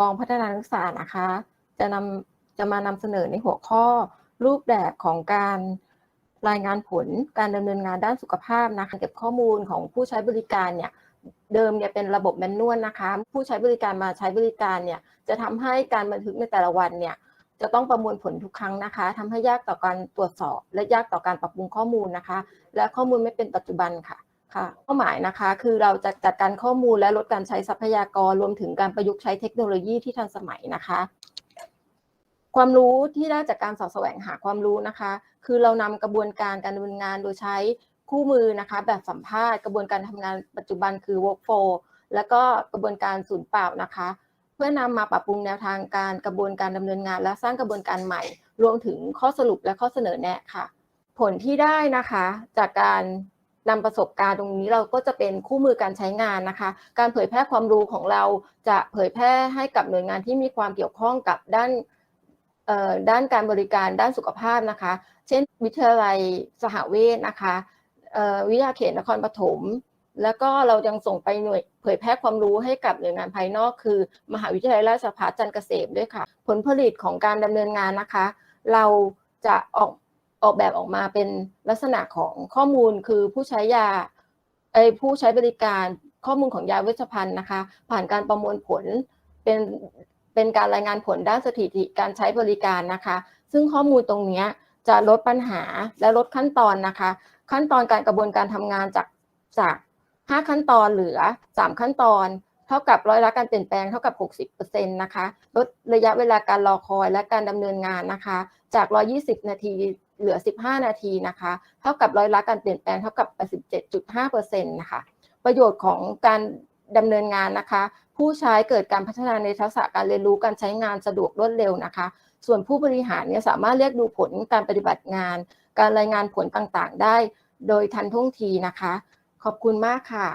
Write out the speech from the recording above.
กองพัฒนานักศึกษานะคะ จะนำจะมานำเสนอในหัวข้อรูปแบบของการรายงานผลการดำเนินงานด้านสุขภาพนะคะเก็บข้อมูลของผู้ใช้บริการเนี่ยเดิมเนี่ยเป็นระบบแมนนวลนะคะ ผู้ใช้บริการมาใช้บริการเนี่ยจะทำให้การบันทึกในแต่ละวันเนี่ยจะต้องประมวลผลทุกครั้งนะคะทำให้ยากต่อการตรวจสอบ และยากต่อการปรับปรุงข้อมูลนะคะ และข้อมูลไม่เป็นปัจจุบันค่ะ ค่ะเป้าหมายนะคะ คือเราจะจัดการข้อมูลและลดการใช้ทรัพยากรรวมถึงการประยุกต์ใช้เทคโนโลยีที่ทันสมัยนะคะ ความรู้ที่ได้จากการสอบแสวงหาความรู้นะคะ คือเรานำกระบวนการการดำเนินงานโดยใช้คู่มือนะคะ แบบสัมภาษณ์กระบวนการทำงานปัจจุบันคือ workflow แล้วก็กระบวนการศูนย์เปล่านะคะ เพื่อนำมาปรับปรุงแนวทางการกระบวนการดำเนินงาน และสร้างกระบวนการใหม่ รวมถึงข้อสรุปและข้อเสนอแนะค่ะ ผลที่ได้นะคะ จากการ นำประสบการณ์ตรงนี้เราก็จะเป็นคู่มือการใช้งานนะคะ การเผยแพร่ความรู้ของเราจะเผยแพร่ให้กับหน่วยงานที่มีความเกี่ยวข้องกับด้านด้านการบริการด้านสุขภาพนะคะ เช่น วิทยาลัยสหเวชนะคะวิทยาเขตนครปฐมแล้วก็เรายังส่งไปหน่วยเผยแพร่ความรู้ให้กับหน่วยงานภายนอก คือ มหาวิทยาลัยราชภัฏจันทร์เกษมด้วยค่ะ ผลผลิตของการดำเนินงานนะคะ เราจะออก ออกแบบออกมาเป็นลักษณะของข้อมูลคือผู้ใช้ยาไอผู้ใช้บริการข้อมูลของยาเวชภัณฑ์นะคะ ผ่านการประมวลผลเป็นเป็นการรายงานผลด้านสถิติการใช้บริการนะคะ ซึ่งข้อมูลตรงนี้จะลดปัญหาและลดขั้นตอนนะคะ ขั้นตอนการกระบวนการทำงานจากจาก 5 ขั้นตอนเหลือ 3 ขั้นตอน เท่ากับร้อยละการเปลี่ยนแปลงเท่ากับ 60%นะคะ ลดระยะเวลาการรอคอยและการดำเนินงานนะคะ จาก 120 นาที เหลือ 15 นาทีนะคะ เท่ากับร้อยละการเปลี่ยนแปลงเท่ากับ 87.5%นะคะ ประโยชน์ของการดำเนินงานนะคะ ผู้ใช้เกิดการพัฒนาในทักษะการเรียนรู้การใช้งานสะดวกรวดเร็วนะคะ ส่วนผู้บริหารเนี่ยสามารถเรียกดูผลการปฏิบัติงาน การรายงานผลต่างๆ ได้ โดยทันท่วงทีนะคะ ขอบคุณมากค่ะ